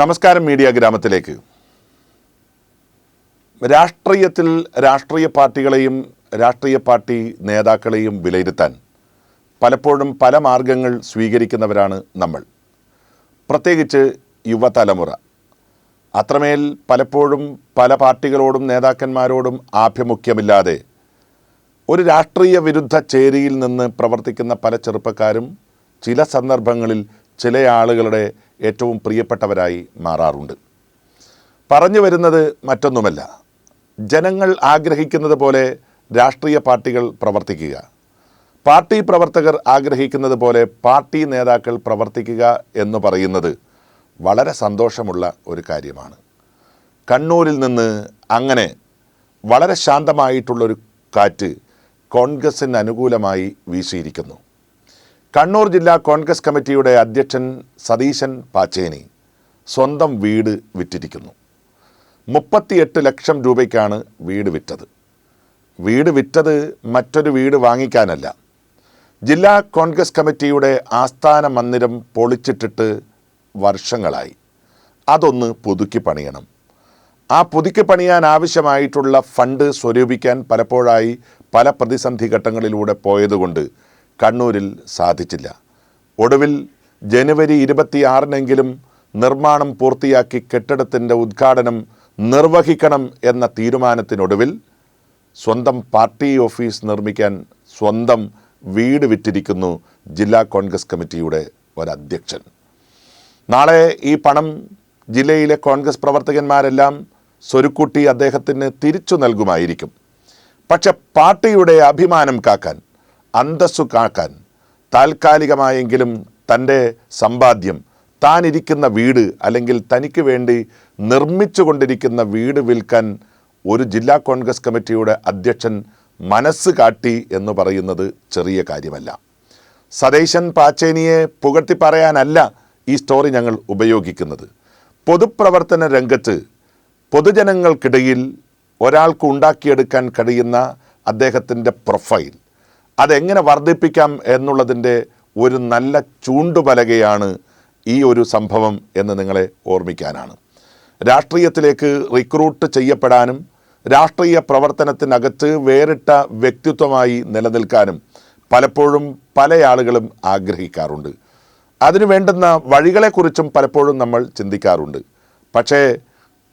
നമസ്കാരം മീഡിയ ഗ്രാമത്തിലേക്ക്. രാഷ്ട്രീയത്തിൽ രാഷ്ട്രീയ പാർട്ടികളെയും രാഷ്ട്രീയ പാർട്ടി നേതാക്കളെയും വിലയിരുത്താൻ പലപ്പോഴും പല മാർഗങ്ങൾ സ്വീകരിക്കുന്നവരാണ് നമ്മൾ. പ്രത്യേകിച്ച് യുവതലമുറ. അത്രമേൽ പലപ്പോഴും പല പാർട്ടികളോടും നേതാക്കന്മാരോടും ആഭിമുഖ്യമില്ലാതെ ഒരു രാഷ്ട്രീയ വിരുദ്ധ ചേരിയിൽ നിന്ന് പ്രവർത്തിക്കുന്ന പല ചെറുപ്പക്കാരും ചില സന്ദർഭങ്ങളിൽ ചില ആളുകളുടെ ഏറ്റവും പ്രിയപ്പെട്ടവരായി മാറാറുണ്ട്. പറഞ്ഞു വരുന്നത് മറ്റൊന്നുമല്ല. ജനങ്ങൾ ആഗ്രഹിക്കുന്നത് പോലെ രാഷ്ട്രീയ പാർട്ടികൾ പ്രവർത്തിക്കുക. പാർട്ടി പ്രവർത്തകർ ആഗ്രഹിക്കുന്നത് പോലെ പാർട്ടി നേതാക്കൾ പ്രവർത്തിക്കുക എന്ന് പറയുന്നത് വളരെ സന്തോഷമുള്ള ഒരു കാര്യമാണ്. കണ്ണൂരിൽ നിന്ന് അങ്ങനെ വളരെ ശാന്തമായിട്ടുള്ളൊരു കാറ്റ് കോൺഗ്രസിന് അനുകൂലമായി വീശിയിരിക്കുന്നു. കണ്ണൂർ ജില്ലാ കോൺഗ്രസ് കമ്മിറ്റിയുടെ അധ്യക്ഷൻ സതീശൻ പാച്ചേനി സ്വന്തം വീട് വിറ്റിരിക്കുന്നു. മുപ്പത്തിയെട്ട് ലക്ഷം രൂപയ്ക്കാണ് വീട് വിറ്റത്. വീട് വിറ്റത് മറ്റൊരു വീട് വാങ്ങിക്കാനല്ല. ജില്ലാ കോൺഗ്രസ് കമ്മിറ്റിയുടെ ആസ്ഥാന മന്ദിരം പൊളിച്ചിട്ടിട്ട് വർഷങ്ങളായി. അതൊന്ന് പുതുക്കി പണിയണം. ആ പുതുക്കി പണിയാൻ ആവശ്യമായിട്ടുള്ള ഫണ്ട് സ്വരൂപിക്കാൻ പലപ്പോഴായി പല പ്രതിസന്ധി ഘട്ടങ്ങളിലൂടെ പോയതുകൊണ്ട് കണ്ണൂരിൽ സാധിച്ചില്ല. ഒടുവിൽ ജനുവരി ഇരുപത്തിയാറിനെങ്കിലും നിർമ്മാണം പൂർത്തിയാക്കി കെട്ടിടത്തിന്റെ ഉദ്ഘാടനം നിർവഹിക്കണം എന്ന തീരുമാനത്തിനൊടുവിൽ സ്വന്തം പാർട്ടി ഓഫീസ് നിർമ്മിക്കാൻ സ്വന്തം വീട് വിറ്റിരിക്കുന്നു ജില്ലാ കോൺഗ്രസ് കമ്മിറ്റിയുടെ ഒരധ്യക്ഷൻ. നാളെ ഈ പണം ജില്ലയിലെ കോൺഗ്രസ് പ്രവർത്തകന്മാരെല്ലാം സ്വരുക്കൂട്ടി അദ്ദേഹത്തിന് തിരിച്ചു നൽകുമായിരിക്കും. പക്ഷെ പാർട്ടിയുടെ അഭിമാനം കാക്കാൻ അന്തസ്സു കാക്കാൻ താൽക്കാലികമായെങ്കിലും തന്റെ സമ്പാദ്യം താനിരിക്കുന്ന വീട് അല്ലെങ്കിൽ തനിക്ക് വേണ്ടി നിർമ്മിച്ചു കൊണ്ടിരിക്കുന്ന വീട് വിൽക്കാൻ ഒരു ജില്ലാ കോൺഗ്രസ് കമ്മിറ്റിയുടെ അധ്യക്ഷൻ മനസ്സ് കാട്ടി എന്ന് പറയുന്നത് ചെറിയ കാര്യമല്ല. സതേശൻ പാച്ചേനിയെ പുകഴ്ത്തി പറയാനല്ല ഈ സ്റ്റോറി ഞങ്ങൾ ഉപയോഗിക്കുന്നത്. പൊതുപ്രവർത്തന രംഗത്ത് പൊതുജനങ്ങൾക്കിടയിൽ ഒരാൾക്ക് ഉണ്ടാക്കിയെടുക്കാൻ കഴിയുന്ന അദ്ദേഹത്തിന്റെ പ്രൊഫൈൽ അതെങ്ങനെ വർദ്ധിപ്പിക്കാം എന്നുള്ളതിന്റെ ഒരു നല്ല ചൂണ്ടുപലകയാണ് ഈ ഒരു സംഭവം എന്ന് നിങ്ങളെ ഓർമ്മിക്കാനാണ്. രാഷ്ട്രീയത്തിലേക്ക് റിക്രൂട്ട് ചെയ്യപ്പെടാനും രാഷ്ട്രീയ പ്രവർത്തനത്തിനകത്ത് വേറിട്ട വ്യക്തിത്വമായി നിലനിൽക്കാനും പലപ്പോഴും പല ആളുകളും ആഗ്രഹിക്കാറുണ്ട്. അതിനു വേണ്ടുന്ന വഴികളെക്കുറിച്ചും പലപ്പോഴും നമ്മൾ ചിന്തിക്കാറുണ്ട്. പക്ഷേ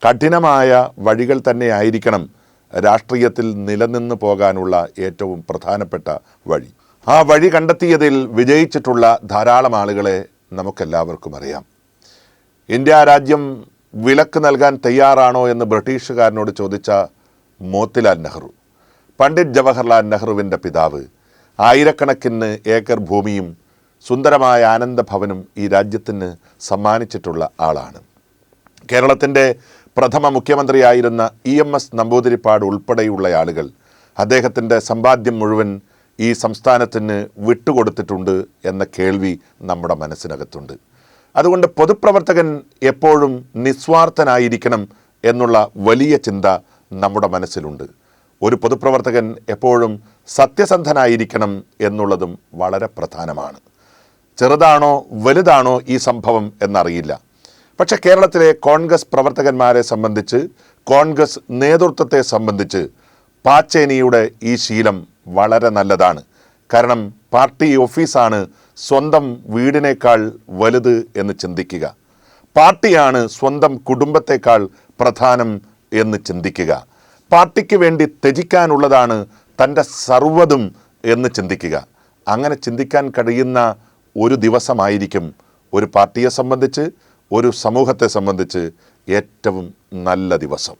കഠിനമായ വഴികൾ തന്നെ ആയിരിക്കണം രാഷ്ട്രീയത്തിൽ നിലനിന്ന് പോകാനുള്ള ഏറ്റവും പ്രധാനപ്പെട്ട വഴി. ആ വഴി കണ്ടെത്തിയതിൽ വിജയിച്ചിട്ടുള്ള ധാരാളം ആളുകളെ നമുക്കെല്ലാവർക്കും അറിയാം. ഇന്ത്യ രാജ്യം വിലക്ക് നൽകാൻ തയ്യാറാണോ എന്ന് ബ്രിട്ടീഷുകാരനോട് ചോദിച്ച മോത്തിലാൽ നെഹ്റു. പണ്ഡിറ്റ് ജവഹർലാൽ നെഹ്റുവിന്റെ പിതാവ്. ആയിരക്കണക്കിന് ഏക്കർ ഭൂമിയും സുന്ദരമായ ആനന്ദഭവനും ഈ രാജ്യത്തിന് സമ്മാനിച്ചിട്ടുള്ള ആളാണ്. കേരളത്തിന്റെ പ്രഥമ മുഖ്യമന്ത്രിയായിരുന്ന ഇ എം എസ് നമ്പൂതിരിപ്പാട് ഉൾപ്പെടെയുള്ള ആളുകൾ അദ്ദേഹത്തിന്റെ സമ്പാദ്യം മുഴുവൻ ഈ സംസ്ഥാനത്തിന് വിട്ടുകൊടുത്തിട്ടുണ്ട് എന്ന കേൾവി നമ്മുടെ മനസ്സിനകത്തുണ്ട്. അതുകൊണ്ട് പൊതുപ്രവർത്തകൻ എപ്പോഴും നിസ്വാർത്ഥനായിരിക്കണം എന്നുള്ള വലിയ ചിന്ത നമ്മുടെ മനസ്സിലുണ്ട്. ഒരു പൊതുപ്രവർത്തകൻ എപ്പോഴും സത്യസന്ധനായിരിക്കണം എന്നുള്ളതും വളരെ പ്രധാനമാണ്. ചെറുതാണോ വലുതാണോ ഈ സംഭവം എന്നറിയില്ല. പക്ഷെ കേരളത്തിലെ കോൺഗ്രസ് പ്രവർത്തകന്മാരെ സംബന്ധിച്ച് കോൺഗ്രസ് നേതൃത്വത്തെ സംബന്ധിച്ച് പാച്ചേനിയുടെ ഈ ശീലം വളരെ നല്ലതാണ്. കാരണം പാർട്ടി ഓഫീസാണ് സ്വന്തം വീടിനേക്കാൾ വലുത് എന്ന് ചിന്തിക്കുക. പാർട്ടിയാണ് സ്വന്തം കുടുംബത്തെക്കാൾ പ്രധാനം എന്ന് ചിന്തിക്കുക. പാർട്ടിക്ക് വേണ്ടി ത്യജിക്കാനുള്ളതാണ് തന്റെ സർവതും എന്ന് ചിന്തിക്കുക. അങ്ങനെ ചിന്തിക്കാൻ കഴിയുന്ന ഒരു ദിവസമായിരിക്കും ഒരു പാർട്ടിയെ സംബന്ധിച്ച് ഒരു സമൂഹത്തെ സംബന്ധിച്ച് ഏറ്റവും നല്ല ദിവസം.